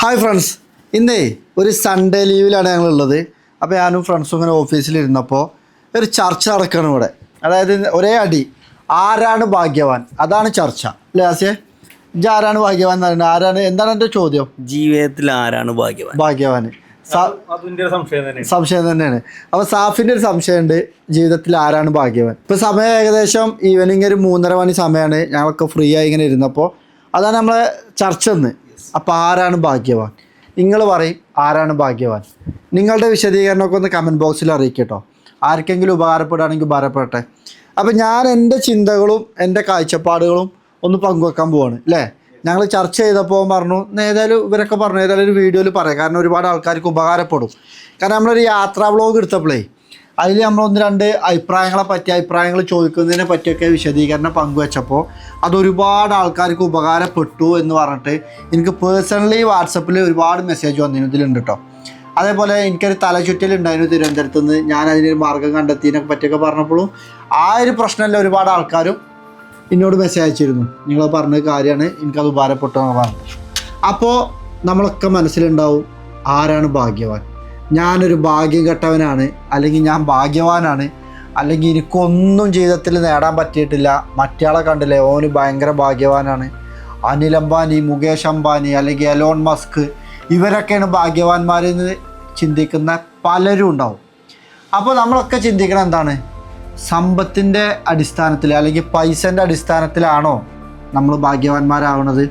Hi friends ഇന്നേ ഒരു Sunday ലീവിലാണ് ഞങ്ങളുള്ളത്. അപ്പോൾ ഞാനും ഫ്രണ്ട്സും ഇങ്ങനെ ഓഫീസിലിരുന്നപ്പോൾ ഒരു ചർച്ച നടക്കുകയാണ് ഇവിടെ. അതായത് ഒരേ അടി. ആരാണ് ഭാഗ്യവാൻ? അതാണ് ചർച്ച. അല്ലേ ആസിയെ? ഇജ്ജ് ആരാണ് ഭാഗ്യവാൻ എന്ന് പറയുന്നത്? ആരാണ്? എന്താണ് എന്റെ ചോദ്യം? ജീവിതത്തിൽ ആരാണ് ഭാഗ്യവാൻ? ഒരു സംശയം സംശയം തന്നെയാണ്. അപ്പോൾ സാഫിന്റെ ഒരു സംശയമുണ്ട്. ജീവിതത്തിൽ ആരാണ് ഭാഗ്യവാൻ? ഇപ്പോൾ സമയം ഏകദേശം ഈവനിങ് ഒരു മൂന്നര മണി സമയമാണ് ഞങ്ങളൊക്കെ ഫ്രീ ആയി ഇങ്ങനെ ഇരുന്നപ്പോൾ അതാണ് നമ്മളെ ചർച്ച എന്ന് അപ്പോൾ ആരാണ് ഭാഗ്യവാൻ? നിങ്ങൾ പറയും ആരാണ് ഭാഗ്യവാൻ? നിങ്ങളുടെ വിശദീകരണമൊക്കെ ഒന്ന് കമന്റ് ബോക്സിൽ അറിയിക്കട്ടോ. ആർക്കെങ്കിലും ഉപകാരപ്പെടുകയാണെങ്കിൽ ഉപകാരപ്പെടട്ടെ. അപ്പം ഞാൻ എന്റെ ചിന്തകളും എന്റെ കാഴ്ചപ്പാടുകളും ഒന്ന് പങ്കുവെക്കാൻ പോവാണ് അല്ലേ? ഞങ്ങൾ ചർച്ച ചെയ്തപ്പോൾ പറഞ്ഞു "ഇന്ന് ഏതായാലും ഇവരൊക്കെ പറഞ്ഞു ഏതായാലും ഒരു വീഡിയോയിൽ പറയാം. കാരണം ഒരുപാട് ആൾക്കാർക്ക് ഉപകാരപ്പെടും. കാരണം നമ്മളൊരു യാത്രാ വ്ളോഗ് എടുത്തപ്പോഴേ അതിൽ നമ്മൾ ഒന്ന് രണ്ട് അഭിപ്രായങ്ങളെ പറ്റി അഭിപ്രായങ്ങൾ ചോദിക്കുന്നതിനെ പറ്റിയൊക്കെ വിശദീകരണം പങ്കുവച്ചപ്പോൾ അതൊരുപാട് ആൾക്കാർക്ക് ഉപകാരപ്പെട്ടു എന്ന് പറഞ്ഞിട്ട് എനിക്ക് പേഴ്സണലി വാട്സപ്പിൽ ഒരുപാട് മെസ്സേജ് വന്നിരുന്നു. ഇതിലുണ്ട് കേട്ടോ അതേപോലെ എനിക്കൊരു തലചുറ്റലുണ്ടായിരുന്നു തിരുവനന്തപുരത്ത് നിന്ന്. ഞാൻ അതിനൊരു മാർഗം കണ്ടെത്തിയതിനെ പറ്റിയൊക്കെ പറഞ്ഞപ്പോഴും ആ ഒരു പ്രശ്നമല്ല ഒരുപാട് ആൾക്കാരും എന്നോട് മെസ്സേജ് അയച്ചിരുന്നു. നിങ്ങൾ പറഞ്ഞ കാര്യമാണ് എനിക്കത് ഉപകാരപ്പെട്ടു എന്ന് പറഞ്ഞു അപ്പോൾ നമ്മളൊക്കെ മനസ്സിലുണ്ടാവും ആരാണ് ഭാഗ്യവാൻ? ഞാനൊരു ഭാഗ്യം കെട്ടവനാണ് അല്ലെങ്കിൽ ഞാൻ ഭാഗ്യവാനാണ് അല്ലെങ്കിൽ എനിക്കൊന്നും ജീവിതത്തിൽ നേടാൻ പറ്റിയിട്ടില്ല. മറ്റയാളെ കണ്ടില്ലേ ഓന് ഭയങ്കര ഭാഗ്യവാനാണ്. അനിൽ അംബാനി മുകേഷ് അംബാനി അല്ലെങ്കിൽ എലോൺ മസ്ക് ഇവരൊക്കെയാണ് ഭാഗ്യവാന്മാരെന്ന് ചിന്തിക്കുന്ന പലരും ഉണ്ടാവും. അപ്പോൾ നമ്മളൊക്കെ ചിന്തിക്കണം എന്താണ്? സമ്പത്തിന്റെ അടിസ്ഥാനത്തിൽ അല്ലെങ്കിൽ പൈസന്റെ അടിസ്ഥാനത്തിലാണോ നമ്മൾ ഭാഗ്യവാന്മാരാവണത്?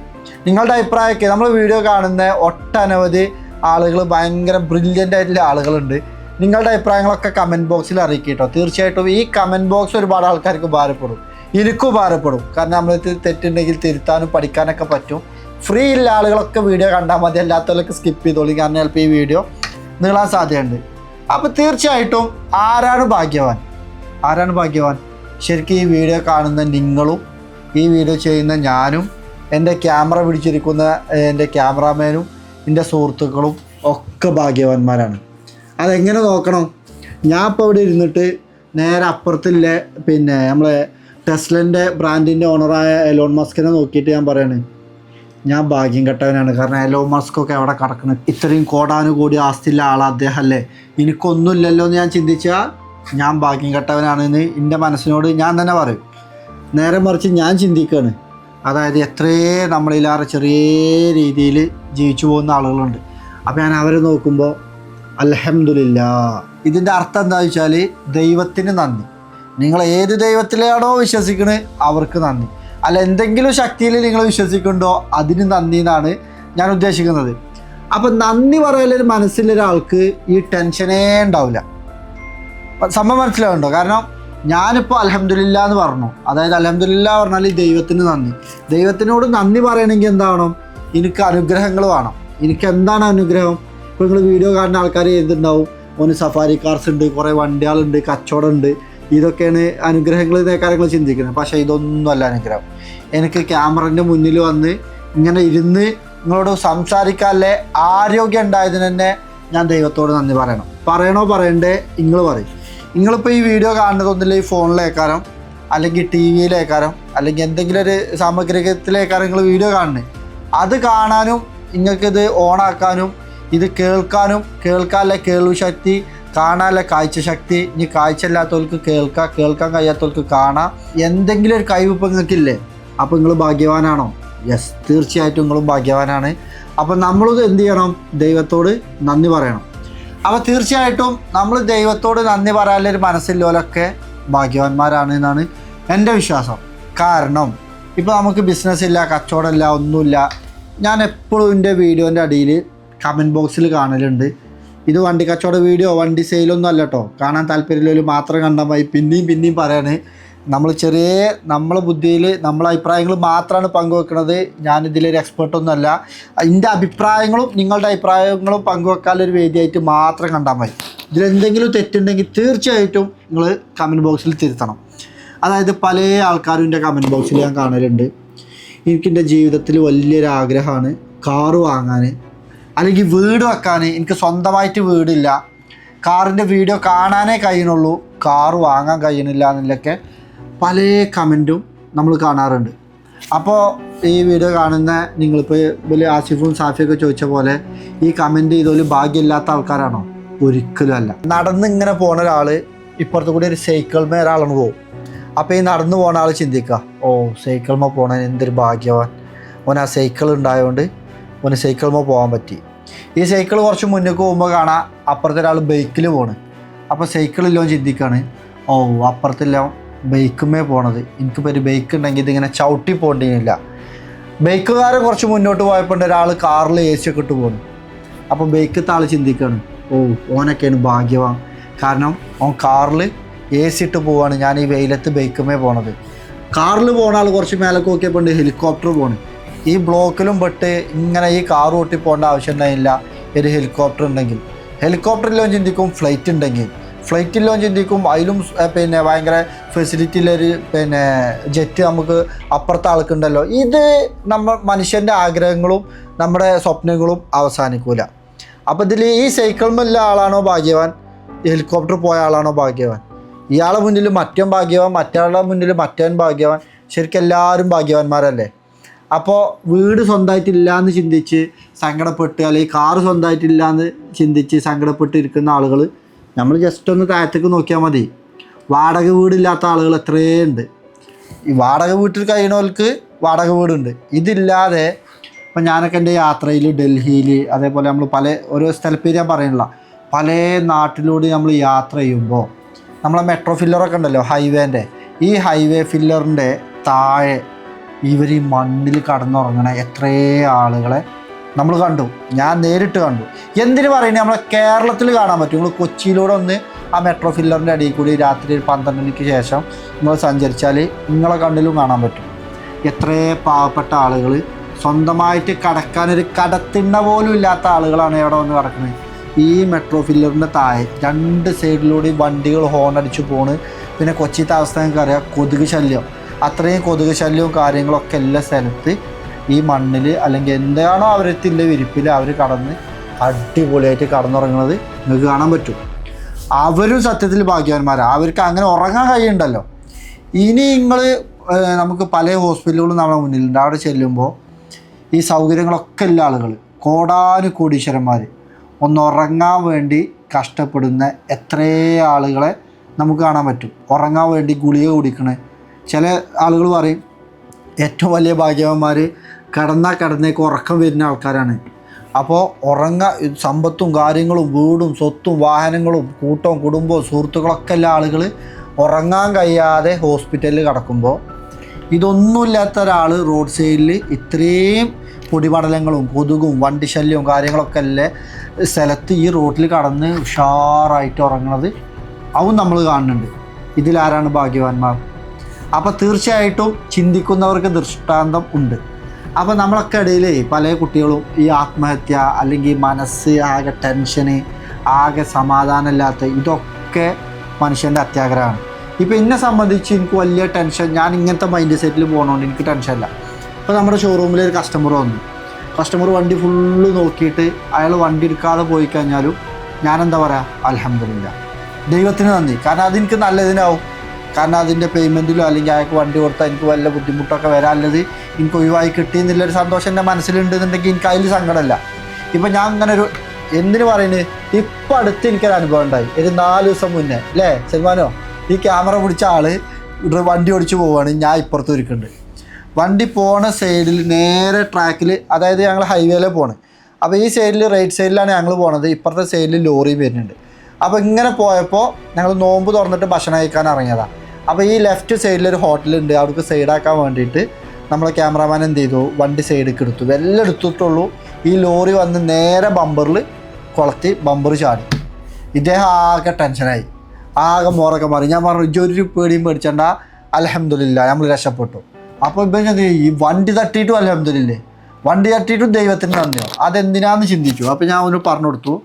നിങ്ങളുടെ അഭിപ്രായമൊക്കെ നമ്മൾ വീഡിയോ കാണുന്ന ഒട്ടനവധി ആളുകൾ ഭയങ്കര ബ്രില്യന്റ് ആയിട്ടുള്ള ആളുകളുണ്ട്. നിങ്ങളുടെ അഭിപ്രായങ്ങളൊക്കെ കമന്റ് ബോക്സിൽ അറിയിക്കുക കേട്ടോ തീർച്ചയായിട്ടും ഈ കമന്റ് ബോക്സ് ഒരുപാട് ആൾക്കാർക്ക് ഉപകാരപ്പെടും. എനിക്കും ഉപകാരപ്പെടും. കാരണം നമ്മൾ തെറ്റുണ്ടെങ്കിൽ തിരുത്താനും പഠിക്കാനൊക്കെ പറ്റും. ഫ്രീ ഉള്ള ആളുകളൊക്കെ വീഡിയോ കണ്ടാൽ മതി. അല്ലാത്തവരൊക്കെ സ്കിപ്പ് ചെയ്തോളി. കാരണം ചിലപ്പോൾ ഈ വീഡിയോ നീളാൻ സാധ്യതയുണ്ട്. അപ്പോൾ തീർച്ചയായിട്ടും ആരാണ് ഭാഗ്യവാൻ? ആരാണ് ഭാഗ്യവാൻ? ശരിക്കും ഈ വീഡിയോ കാണുന്ന നിങ്ങളും ഈ വീഡിയോ ചെയ്യുന്ന ഞാനും എന്റെ ക്യാമറ പിടിച്ചിരിക്കുന്ന എന്റെ ക്യാമറാമാനും എന്റെ സുഹൃത്തുക്കളും ഒക്കെ ഭാഗ്യവാന്മാരാണ്. അതെങ്ങനെ നോക്കണം? ഞാൻ ഇപ്പോൾ ഇവിടെ ഇരുന്നിട്ട് നേരെ അപ്പുറത്തില്ലേ പിന്നെ നമ്മളെ ടെസ്ലന്റെ ബ്രാൻഡിന്റെ ഓണറായ എലോൺ മസ്കിനെ നോക്കിയിട്ട് ഞാൻ പറയാണ് ഞാൻ ഭാഗ്യം കെട്ടവനാണ്. കാരണം എലോൺ മസ്കൊക്കെ അവിടെ കിടക്കണം ഇത്രയും കോടാനുകൂടി ആസ്തിയുള്ള ആൾ അദ്ദേഹം അല്ലേ എനിക്കൊന്നുമില്ലല്ലോ എന്ന് ഞാൻ ചിന്തിച്ചാൽ ഞാൻ ഭാഗ്യം കെട്ടവനാണെന്ന് എന്റെ മനസ്സിനോട് ഞാൻ തന്നെ പറയും. നേരെ മറിച്ച് ഞാൻ ചിന്തിക്കുകയാണ് അതായത് എത്രയേ നമ്മളില്ലാതെ ചെറിയ രീതിയിൽ ജീവിച്ചു പോകുന്ന ആളുകളുണ്ട്. അപ്പോൾ ഞാൻ അവരെ നോക്കുമ്പോൾ അലഹമില്ല ഇതിന്റെ അർത്ഥം എന്താ വെച്ചാൽ ദൈവത്തിന് നന്ദി. നിങ്ങൾ ഏത് ദൈവത്തിലാണോ വിശ്വസിക്കുന്നത് അവർക്ക് നന്ദി. അല്ല എന്തെങ്കിലും ശക്തിയിൽ നിങ്ങൾ വിശ്വസിക്കുന്നുണ്ടോ അതിന് നന്ദി എന്നാണ് ഞാൻ ഉദ്ദേശിക്കുന്നത്. അപ്പം നന്ദി പറയാനൊരു മനസ്സിലൊരാൾക്ക് ഈ ടെൻഷനേ ഉണ്ടാവില്ല. സംഭവം മനസ്സിലാവുണ്ടോ കാരണം ഞാനിപ്പോൾ അലഹമില്ല എന്ന് പറഞ്ഞു. അതായത് അലഹമില്ല പറഞ്ഞാൽ ദൈവത്തിന് നന്ദി. ദൈവത്തിനോട് നന്ദി പറയണമെങ്കിൽ എന്താവണം? എനിക്ക് അനുഗ്രഹങ്ങൾ വേണം. എനിക്ക് എന്താണ് അനുഗ്രഹം? ഇപ്പോൾ നിങ്ങൾ വീഡിയോ കാണുന്ന ആൾക്കാർ എന്തുണ്ടാവും ഒന്ന് സഫാരി കാർസ് ഉണ്ട് കുറേ വണ്ടികളുണ്ട് കച്ചവടം ഉണ്ട് ഇതൊക്കെയാണ് അനുഗ്രഹങ്ങൾ കാര്യങ്ങൾ ചിന്തിക്കുന്നത്. പക്ഷേ ഇതൊന്നുമല്ല അനുഗ്രഹം. എനിക്ക് ക്യാമറന്റെ മുന്നിൽ വന്ന് ഇങ്ങനെ ഇരുന്ന് നിങ്ങളോട് സംസാരിക്കാനുള്ള ആരോഗ്യം ഉണ്ടായതിന് തന്നെ ഞാൻ ദൈവത്തോട് നന്ദി പറയണം. പറയണോ പറയണ്ടേ? നിങ്ങൾ പറയും. നിങ്ങളിപ്പോൾ ഈ വീഡിയോ കാണുന്നതൊന്നുമില്ല ഈ ഫോണിലേക്കാരം അല്ലെങ്കിൽ ടി വിയിലേക്കാരം അല്ലെങ്കിൽ എന്തെങ്കിലും ഒരു സാമഗ്രികത്തിലേക്കാരം നിങ്ങൾ വീഡിയോ കാണുന്നത് അത് കാണാനും നിങ്ങൾക്കിത് ഓണാക്കാനും ഇത് കേൾക്കാനും കേൾക്കാനുള്ള കേൾവി ശക്തി കാണാനുള്ള കാഴ്ച ശക്തി ഇനി കാഴ്ച ഇല്ലാത്തവർക്ക് കേൾക്കാം കേൾക്കാൻ കഴിയാത്തവർക്ക് കാണാം എന്തെങ്കിലും ഒരു കഴിവിപ്പം നിങ്ങൾക്കില്ലേ? അപ്പോൾ നിങ്ങൾ ഭാഗ്യവാനാണോ? യെസ് തീർച്ചയായിട്ടും നിങ്ങളും ഭാഗ്യവാനാണ്. അപ്പം നമ്മളിത് എന്ത് ചെയ്യണം? ദൈവത്തോട് നന്ദി പറയണം. അപ്പോൾ തീർച്ചയായിട്ടും നമ്മൾ ദൈവത്തോട് നന്ദി പറയാനുള്ളൊരു മനസ്സില്ലോലൊക്കെ ഭാഗ്യവാന്മാരാണ് എന്നാണ് എന്റെ വിശ്വാസം. കാരണം ഇപ്പോൾ നമുക്ക് ബിസിനസ് ഇല്ല കച്ചവടമില്ല ഒന്നുമില്ല ഞാൻ എപ്പോഴും എന്റെ വീഡിയോന്റെ അടിയിൽ കമന്റ് ബോക്സിൽ കാണലുണ്ട്. ഇത് വണ്ടി കച്ചവട വീഡിയോ വണ്ടി സെയിലൊന്നും അല്ല കേട്ടോ കാണാൻ താല്പര്യമുള്ളവർ മാത്രം കണ്ടാൽ മതി. പിന്നെയും പിന്നെയും പറയാണ് നമ്മൾ ചെറിയ നമ്മളെ ബുദ്ധിയിൽ നമ്മളെ അഭിപ്രായങ്ങൾ മാത്രമാണ് പങ്കുവെക്കുന്നത് ഞാനിതിലൊരു എക്സ്പേർട്ടൊന്നുമല്ല എന്റെ അഭിപ്രായങ്ങളും നിങ്ങളുടെ അഭിപ്രായങ്ങളും പങ്കുവെക്കാനൊരു വേദിയായിട്ട് മാത്രം കണ്ടാൽ മതി. ഇതിലെന്തെങ്കിലും തെറ്റുണ്ടെങ്കിൽ തീർച്ചയായിട്ടും നിങ്ങൾ കമന്റ് ബോക്സിൽ തിരുത്തണം. അതായത് പല ആൾക്കാരും എന്റെ കമന്റ് ബോക്സിൽ ഞാൻ കാണലുണ്ട്. എനിക്കെന്റെ ജീവിതത്തിൽ വലിയൊരു ആഗ്രഹമാണ് കാറ് വാങ്ങാൻ അല്ലെങ്കിൽ വീട് വെക്കാൻ എനിക്ക് സ്വന്തമായിട്ട് വീടില്ല. കാറിന്റെ വീഡിയോ കാണാനേ കഴിയണുള്ളൂ കാറ് വാങ്ങാൻ കഴിയണില്ല എന്നുള്ളൊക്കെ പല കമന്റും നമ്മൾ കാണാറുണ്ട്. അപ്പോൾ ഈ വീഡിയോ കാണുന്ന നിങ്ങളിപ്പോൾ വലിയ ആസിഫും സാഫിയൊക്കെ ചോദിച്ച പോലെ ഈ കമന്റ് ചെയ്തോൽ ഭാഗ്യമില്ലാത്ത ആൾക്കാരാണോ? ഒരിക്കലും അല്ല. നടന്ന് ഇങ്ങനെ പോണ ഒരാൾ ഇപ്പുറത്തു കൂടി ഒരു സൈക്കിൾമേ ഒരാളാണ് പോകും അപ്പോൾ ഈ നടന്നു പോണ ആൾ ചിന്തിക്കുക ഓ സൈക്കിൾമ പോണതിന് എന്തൊരു ഭാഗ്യവാൻ. ഓൻ ആ സൈക്കിൾ ഉണ്ടായതുകൊണ്ട് ഓന് സൈക്കിൾമ പോകാൻ പറ്റി. ഈ സൈക്കിൾ കുറച്ച് മുന്നേക്ക് പോകുമ്പോൾ കാണാം അപ്പുറത്തെ ഒരാൾ ബൈക്കിൽ പോണ്. അപ്പോൾ സൈക്കിളില്ലോ ചിന്തിക്കുകയാണ് ഓ അപ്പുറത്തെല്ലാം ബൈക്കുമേ പോണത്. എനിക്ക് ഒരു ബൈക്ക് ഉണ്ടെങ്കിൽ ഇതിങ്ങനെ ചവിട്ടി പോകേണ്ടിയില്ല ബൈക്കുകാരൻ കുറച്ച് മുന്നോട്ട് പോയപ്പോൾ ഒരാൾ കാറിൽ എ സി ഒക്കെ ഇട്ട് പോകുന്നു അപ്പോൾ ബൈക്കത്തെ ആൾ ചിന്തിക്കാണ് ഓ ഓനൊക്കെയാണ് ഭാഗ്യവാൻ. കാരണം ഓൻ കാറിൽ എ സി ഇട്ട് പോവാണ് ഞാൻ ഈ വെയിലത്ത് ബൈക്കുമേ പോണത്. കാറിൽ പോണ ആൾ കുറച്ച് മേലെ നോക്കിയപ്പോൾ ഹെലികോപ്റ്റർ പോണ്. ഈ ബ്ലോക്കിലും പെട്ട് ഇങ്ങനെ ഈ കാർ ഓട്ടി പോകേണ്ട ആവശ്യം ഉണ്ടായില്ല ഒരു ഹെലികോപ്റ്റർ ഉണ്ടെങ്കിൽ. ഹെലികോപ്റ്ററിലോ ചിന്തിക്കും ഫ്ലൈറ്റ് ഉണ്ടെങ്കിൽ. ഫ്ലൈറ്റിലോ ചിന്തിക്കും അതിലും പിന്നെ ഭയങ്കര ഫെസിലിറ്റിയിലൊരു പിന്നെ ജെറ്റ് നമുക്ക് അപ്പുറത്തെ ആൾക്കുണ്ടല്ലോ. ഇത് നമ്മൾ മനുഷ്യന്റെ ആഗ്രഹങ്ങളും നമ്മുടെ സ്വപ്നങ്ങളും അവസാനിക്കൂല. അപ്പോൾ ഇതിൽ ഈ സൈക്കിൾമുള്ള ആളാണോ ഭാഗ്യവാൻ? ഹെലികോപ്റ്റർ പോയ ആളാണോ ഭാഗ്യവാൻ? ഇയാളെ മുന്നിൽ മറ്റവൻ ഭാഗ്യവാൻ മറ്റയാളുടെ മുന്നിൽ മറ്റവൻ ഭാഗ്യവാൻ ശരിക്കും എല്ലാവരും ഭാഗ്യവാന്മാരല്ലേ? അപ്പോൾ വീട് സ്വന്തമായിട്ടില്ല എന്ന് ചിന്തിച്ച് സങ്കടപ്പെട്ട് അല്ലെങ്കിൽ കാറ് സ്വന്തമായിട്ടില്ല എന്ന് ചിന്തിച്ച് സങ്കടപ്പെട്ട് ഇരിക്കുന്ന ആളുകൾ നമ്മൾ ജസ്റ്റ് ഒന്ന് താഴത്തേക്ക് നോക്കിയാൽ മതി. വാടക വീടില്ലാത്ത ആളുകൾ എത്രയുണ്ട്? ഈ വാടക വീട്ടിൽ കഴിയണവർക്ക് വാടക വീടുണ്ട്. ഇതില്ലാതെ ഇപ്പം ഞാനൊക്കെ എന്റെ യാത്രയിൽ ഡൽഹിയിൽ അതേപോലെ നമ്മൾ പല ഓരോ സ്ഥലപ്പേര് ഞാൻ പറയണില്ല. പല നാട്ടിലൂടെ നമ്മൾ യാത്ര ചെയ്യുമ്പോൾ നമ്മളെ മെട്രോ ഫില്ലറൊക്കെ ഉണ്ടല്ലോ ഹൈവേന്റെ ഈ ഹൈവേ ഫില്ലറിന്റെ താഴെ ഇവർ ഈ മണ്ണിൽ കടന്നുറങ്ങണ എത്രയേ ആളുകളെ നമ്മൾ കണ്ടു. ഞാൻ നേരിട്ട് കണ്ടു. എന്തിനു പറയുന്നത് നമ്മളെ കേരളത്തിൽ കാണാൻ പറ്റും. നിങ്ങൾ കൊച്ചിയിലൂടെ ഒന്ന് ആ മെട്രോ ഫില്ലറിന്റെ അടിയിൽ കൂടി രാത്രി ഒരു പന്ത്രണ്ട് മണിക്ക് ശേഷം നിങ്ങൾ സഞ്ചരിച്ചാൽ നിങ്ങളെ കണ്ണിലും കാണാൻ പറ്റും. എത്രയേ പാവപ്പെട്ട ആളുകൾ. സ്വന്തമായിട്ട് കടക്കാനൊരു കടത്തിണ്ണ പോലും ഇല്ലാത്ത ആളുകളാണ് ഇവിടെ വന്ന് കിടക്കുന്നത്. ഈ മെട്രോ ഫില്ലറിന്റെ താഴെ രണ്ട് സൈഡിലൂടെ വണ്ടികൾ ഹോൺ അടിച്ച് പോണ്. പിന്നെ കൊച്ചിത്തെ അവസ്ഥ നിങ്ങൾക്ക് അറിയാം കൊതുക് ശല്യം. അത്രയും കൊതുക് ശല്യവും കാര്യങ്ങളൊക്കെ എല്ലാ സ്ഥലത്ത് ഈ മണ്ണിൽ അല്ലെങ്കിൽ എന്താണോ അവരത്തിന്റെ വിരിപ്പിൽ അവർ കടന്ന് അടിപൊളിയായിട്ട് കടന്നുറങ്ങുന്നത് നിങ്ങൾക്ക് കാണാൻ പറ്റും. അവരും സത്യത്തിൽ ഭാഗ്യവാന്മാരാണ് അവർക്ക് അങ്ങനെ ഉറങ്ങാൻ കഴിയുണ്ടല്ലോ. ഇനി നിങ്ങൾ നമുക്ക് പല ഹോസ്പിറ്റലുകളും നമ്മുടെ മുന്നിലുണ്ട്. അവിടെ ചെല്ലുമ്പോൾ ഈ സൗകര്യങ്ങളൊക്കെ ഉള്ള ആളുകൾ കോടാനു കോടീശ്വരന്മാർ ഒന്ന് ഉറങ്ങാൻ വേണ്ടി കഷ്ടപ്പെടുന്ന എത്രയോ ആളുകളെ നമുക്ക് കാണാൻ പറ്റും. ഉറങ്ങാൻ വേണ്ടി ഗുളിക കുടിക്കണേ ചില ആളുകൾ പറയും ഏറ്റവും വലിയ ഭാഗ്യവാന്മാർ കിടന്നാൽ കിടന്നേക്ക് ഉറക്കം വരുന്ന ആൾക്കാരാണ്. അപ്പോൾ ഉറങ്ങ സമ്പത്തും കാര്യങ്ങളും വീടും സ്വത്തും വാഹനങ്ങളും കൂട്ടവും കുടുംബവും സുഹൃത്തുക്കളൊക്കെ എല്ലാ ആളുകൾ ഉറങ്ങാൻ കഴിയാതെ ഹോസ്പിറ്റലിൽ കിടക്കുമ്പോൾ ഇതൊന്നുമില്ലാത്ത ഒരാൾ റോഡ് സൈഡിൽ ഇത്രയും പൊടിപടലങ്ങളും കൊതുകും വണ്ടി ശല്യവും കാര്യങ്ങളൊക്കെ അല്ലേ സ്ഥലത്ത് ഈ റോട്ടിൽ കടന്ന് ഉഷാറായിട്ട് ഉറങ്ങണത് അതും നമ്മൾ കാണുന്നുണ്ട്. ഇതിലാരാണ് ഭാഗ്യവാന്മാർ? അപ്പോൾ തീർച്ചയായിട്ടും ചിന്തിക്കുന്നവർക്ക് ദൃഷ്ടാന്തം ഉണ്ട്. അപ്പോൾ നമ്മളൊക്കെ ഇടയിൽ പല കുട്ടികളും ഈ ആത്മഹത്യ അല്ലെങ്കിൽ മനസ്സ് ആകെ ടെൻഷന് ആകെ സമാധാനമില്ലാത്ത ഇതൊക്കെ മനുഷ്യന്റെ അത്യാഗ്രഹമാണ്. ഇപ്പോൾ എന്നെ സംബന്ധിച്ച് എനിക്ക് വലിയ ടെൻഷൻ ഞാൻ ഇങ്ങനത്തെ മൈൻഡ് സെറ്റിൽ പോകണോണ്ട് എനിക്ക് ടെൻഷനില്ല അപ്പോൾ നമ്മുടെ ഷോറൂമിൽ ഒരു കസ്റ്റമർ വന്നു. കസ്റ്റമർ വണ്ടി ഫുള്ള് നോക്കിയിട്ട് അയാൾ വണ്ടി എടുക്കാതെ പോയി കഴിഞ്ഞാലും ഞാനെന്താ പറയുക അലഹമില്ല ദൈവത്തിന് നന്ദി. കാരണം അതെനിക്ക് നല്ലതിനാവും. കാരണം അതിന്റെ പേയ്മെന്റിലോ അല്ലെങ്കിൽ അയാൾക്ക് വണ്ടി കൊടുത്താൽ എനിക്ക് വല്ല ബുദ്ധിമുട്ടൊക്കെ വരാനുള്ളത് എനിക്ക് ഒഴിവായി കിട്ടിയെന്നുള്ളൊരു സന്തോഷം എന്റെ മനസ്സിലുണ്ടെന്നുണ്ടെങ്കിൽ എനിക്ക് അതിൽ സങ്കടമല്ല. ഇപ്പം ഞാൻ അങ്ങനെ ഒരു എന്തിനു പറയുന്നത്? ഇപ്പൊ അടുത്ത് എനിക്കൊരു അനുഭവം ഉണ്ടായി. ഒരു നാല് ദിവസം മുന്നേ അല്ലേ? സൽമാനോ ഈ ക്യാമറ പിടിച്ച ആൾ വണ്ടി ഓടിച്ചു പോവാണ്. ഞാൻ ഇപ്പുറത്ത് ഒരുക്കുന്നുണ്ട്. വണ്ടി പോണ സൈഡിൽ നേരെ ട്രാക്കിൽ അതായത് ഞങ്ങൾ ഹൈവേയിലെ പോണ്. അപ്പോൾ ഈ സൈഡിൽ റൈറ്റ് സൈഡിലാണ് ഞങ്ങൾ പോണത്. ഇപ്പുറത്തെ സൈഡിൽ ലോറി വരുന്നുണ്ട്. അപ്പോൾ ഇങ്ങനെ പോയപ്പോൾ ഞങ്ങൾ നോമ്പ് തുറന്നിട്ട് ഭക്ഷണം കഴിക്കാൻ ഇറങ്ങിയതാണ് അപ്പോൾ ഈ ലെഫ്റ്റ് സൈഡിൽ ഒരു ഹോട്ടലുണ്ട് അവിടേക്ക് സൈഡാക്കാൻ വേണ്ടിയിട്ട് നമ്മളെ ക്യാമറാമാൻ എന്ത് ചെയ്തു? വണ്ടി സൈഡിലേക്ക് എടുത്തു. വെല്ലം എടുത്തിട്ടുള്ളൂ. ഈ ലോറി വന്ന് നേരെ ബമ്പറിൽ കൊളത്തി ബമ്പർ ചാടി. ഇദ്ദേഹം ആകെ ടെൻഷനായി ആകെ മോറൊക്കെ മാറി. ഞാൻ പറഞ്ഞു "ഇജ്ജ് ഒരു പേടിയും പേടിച്ചണ്ട. അലഹമില്ല നമ്മൾ രക്ഷപ്പെട്ടു. അപ്പോൾ ഇപ്പം ഞാൻ ഈ വണ്ടി തട്ടിയിട്ടും അലഹമില്ലേ വണ്ടി തട്ടിയിട്ടും ദൈവത്തിന് നന്ദിയോ? അതെന്തിനാന്ന് ചിന്തിച്ചു. അപ്പോൾ ഞാൻ ഒന്ന് പറഞ്ഞു കൊടുത്തു.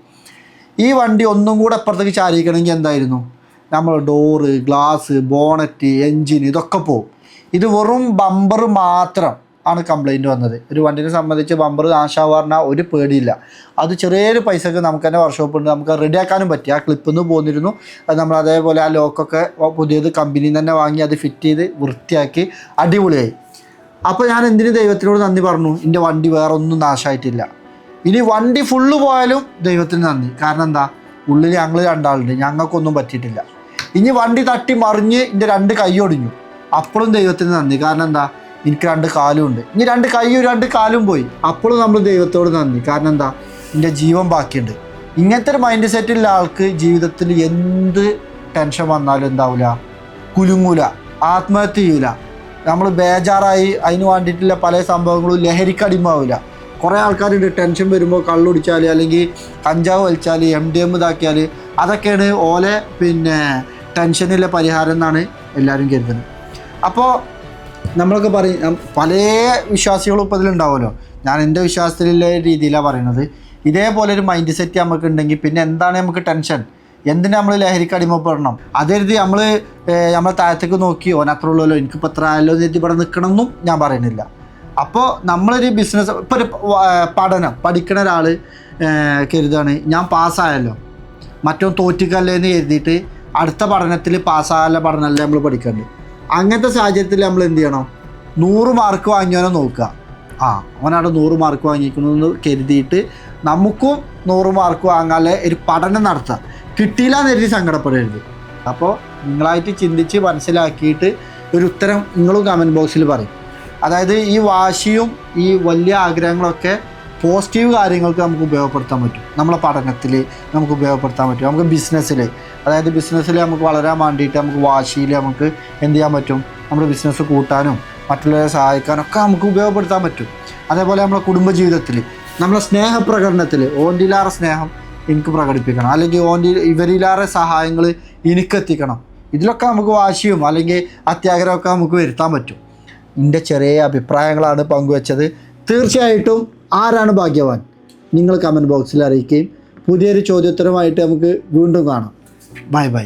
ഈ വണ്ടി ഒന്നും കൂടെ അപ്പുറത്തേക്ക് ചാരിക്കണമെങ്കിൽ എന്തായിരുന്നു? നമ്മൾ ഡോറ് ഗ്ലാസ് ബോണറ്റ് എൻജിൻ ഇതൊക്കെ പോവും. ഇത് വെറും ബമ്പർ മാത്രം ആണ് കംപ്ലൈന്റ് വന്നത്. ഒരു വണ്ടിനെ സംബന്ധിച്ച് ബമ്പർ നാശാവാറിന ഒരു പേടിയില്ല. അത് ചെറിയൊരു പൈസക്ക് നമുക്ക് തന്നെ വർക്ക്ഷോപ്പ് ഉണ്ട്. നമുക്ക് റെഡിയാക്കാനും പറ്റി. ആ ക്ലിപ്പിൽ നിന്ന് പോന്നിരുന്നു. അത് നമ്മൾ അതേപോലെ ആ ലോക്കൊക്കെ പുതിയത് കമ്പനിയിൽ തന്നെ വാങ്ങി അത് ഫിറ്റ് ചെയ്ത് വൃത്തിയാക്കി അടിപൊളിയായി. അപ്പോൾ ഞാൻ എന്തിനു ദൈവത്തിനോട് നന്ദി പറഞ്ഞു? എന്റെ വണ്ടി വേറെ ഒന്നും നാശമായിട്ടില്ല ഇനി വണ്ടി ഫുള്ള് പോയാലും ദൈവത്തിന് നന്ദി. കാരണം എന്താ? ഉള്ളിൽ ഞങ്ങൾ രണ്ടാളുണ്ട്. ഞങ്ങൾക്കൊന്നും പറ്റിയിട്ടില്ല. ഇനി വണ്ടി തട്ടി മറിഞ്ഞ് എന്റെ രണ്ട് കൈ ഒടിഞ്ഞു. അപ്പോഴും ദൈവത്തിന് നന്ദി. കാരണം എന്താ? എനിക്ക് രണ്ട് കാലും ഉണ്ട് ഇനി രണ്ട് കൈയും രണ്ട് കാലും പോയി. അപ്പോഴും നമ്മൾ ദൈവത്തോട് നന്ദി. കാരണം എന്താ? എന്റെ ജീവൻ ബാക്കിയുണ്ട്. ഇങ്ങനത്തെ ഒരു മൈൻഡ് സെറ്റുള്ള ആൾക്ക് ജീവിതത്തിൽ എന്ത് ടെൻഷൻ വന്നാലും എന്താവില്ല കുലുങ്ങൂല. ആത്മഹത്യ ചെയ്യൂല. നമ്മൾ ബേജാറായി അതിന് വേണ്ടിയിട്ടുള്ള പല സംഭവങ്ങളും ലഹരിക്കടിമാവില്ല കുറേ ആൾക്കാരുണ്ട്. ടെൻഷൻ വരുമ്പോൾ കള്ളുടിച്ചാൽ അല്ലെങ്കിൽ കഞ്ചാവ് വലിച്ചാൽ എം ഡി എം ഇതാക്കിയാൽ അതൊക്കെയാണ് ഓലെ പിന്നെ ടെൻഷനിലെ പരിഹാരം എന്നാണ് എല്ലാവരും കരുതുന്നത്. അപ്പോൾ നമ്മളൊക്കെ പറയും പല വിശ്വാസികളും ഇപ്പോൾ ഇതിലുണ്ടാവുമല്ലോ. ഞാൻ എന്റെ വിശ്വാസത്തിലുള്ള രീതിയിലാണ് പറയുന്നത്. ഇതേപോലെ ഒരു മൈൻഡ് സെറ്റ് നമുക്ക് ഉണ്ടെങ്കിൽ പിന്നെ എന്താണ് നമുക്ക് ടെൻഷൻ എന്തിനാ നമ്മൾ ലഹരിക്ക് അടിമപ്പെടണം? അതെഴുതി നമ്മൾ നമ്മൾ താഴത്തേക്ക് നോക്കി ഉള്ളല്ലോ എനിക്കിപ്പോൾ എത്ര ആയല്ലോ എന്ന് ഇവിടെ നിൽക്കണം എന്നും ഞാൻ പറയുന്നില്ല. അപ്പോൾ നമ്മളൊരു ബിസിനസ് ഇപ്പോൾ ഒരു പഠനം പഠിക്കണ ഒരാൾ കരുതാണ് ഞാൻ പാസ്സായല്ലോ. മറ്റോ തോറ്റിക്കല്ലേ എന്ന് എഴുതിയിട്ട് അടുത്ത പഠനത്തിൽ പാസ്സാകാനുള്ള പഠനമല്ലേ നമ്മൾ പഠിക്കേണ്ടത് അങ്ങനത്തെ സാഹചര്യത്തിൽ നമ്മൾ എന്ത് ചെയ്യണം? നൂറ് മാർക്ക് വാങ്ങിയവനെ നോക്കുക. ആ അവനവിടെ നൂറ് മാർക്ക് വാങ്ങിക്കണമെന്ന് കരുതിയിട്ട് നമുക്കും നൂറ് മാർക്ക് വാങ്ങാതെ ഒരു പഠനം നടത്താം. കിട്ടിയില്ല എന്ന് കരുതി സങ്കടപ്പെടരുത്. അപ്പോൾ നിങ്ങളായിട്ട് ചിന്തിച്ച് മനസ്സിലാക്കിയിട്ട് ഒരു ഉത്തരം നിങ്ങളും കമന്റ് ബോക്സിൽ പറയും. അതായത് ഈ വാശിയും ഈ വലിയ ആഗ്രഹങ്ങളൊക്കെ പോസിറ്റീവ് കാര്യങ്ങൾക്ക് നമുക്ക് ഉപയോഗപ്പെടുത്താൻ പറ്റും. നമ്മളെ പഠനത്തിൽ നമുക്ക് ഉപയോഗപ്പെടുത്താൻ പറ്റും. നമുക്ക് ബിസിനസ്സിൽ അതായത് ബിസിനസ്സിൽ നമുക്ക് വളരാൻ വേണ്ടിയിട്ട് നമുക്ക് വാശിയിൽ നമുക്ക് എന്ത് ചെയ്യാൻ പറ്റും? നമ്മുടെ ബിസിനസ് കൂട്ടാനും മറ്റുള്ളവരെ സഹായിക്കാനും ഒക്കെ നമുക്ക് ഉപയോഗപ്പെടുത്താൻ പറ്റും. അതേപോലെ നമ്മളെ കുടുംബജീവിതത്തിൽ നമ്മളെ സ്നേഹപ്രകടനത്തിൽ ഓന്റിലാറെ സ്നേഹം എനിക്ക് പ്രകടിപ്പിക്കണം. അല്ലെങ്കിൽ ഓന്റെ ഇവരിലാറെ സഹായങ്ങൾ എനിക്കെത്തിക്കണം. ഇതിലൊക്കെ നമുക്ക് വാശിയും അല്ലെങ്കിൽ അത്യാഗ്രഹമൊക്കെ നമുക്ക് വരുത്താൻ പറ്റും. എന്റെ ചെറിയ അഭിപ്രായങ്ങളാണ് പങ്കുവച്ചത്. തീർച്ചയായിട്ടും ആരാണ് ഭാഗ്യവാൻ? നിങ്ങൾ കമന്റ് ബോക്സിൽ അറിയിക്കുകയും പുതിയൊരു ചോദ്യോത്തരമായിട്ട് നമുക്ക് വീണ്ടും കാണാം. Bye bye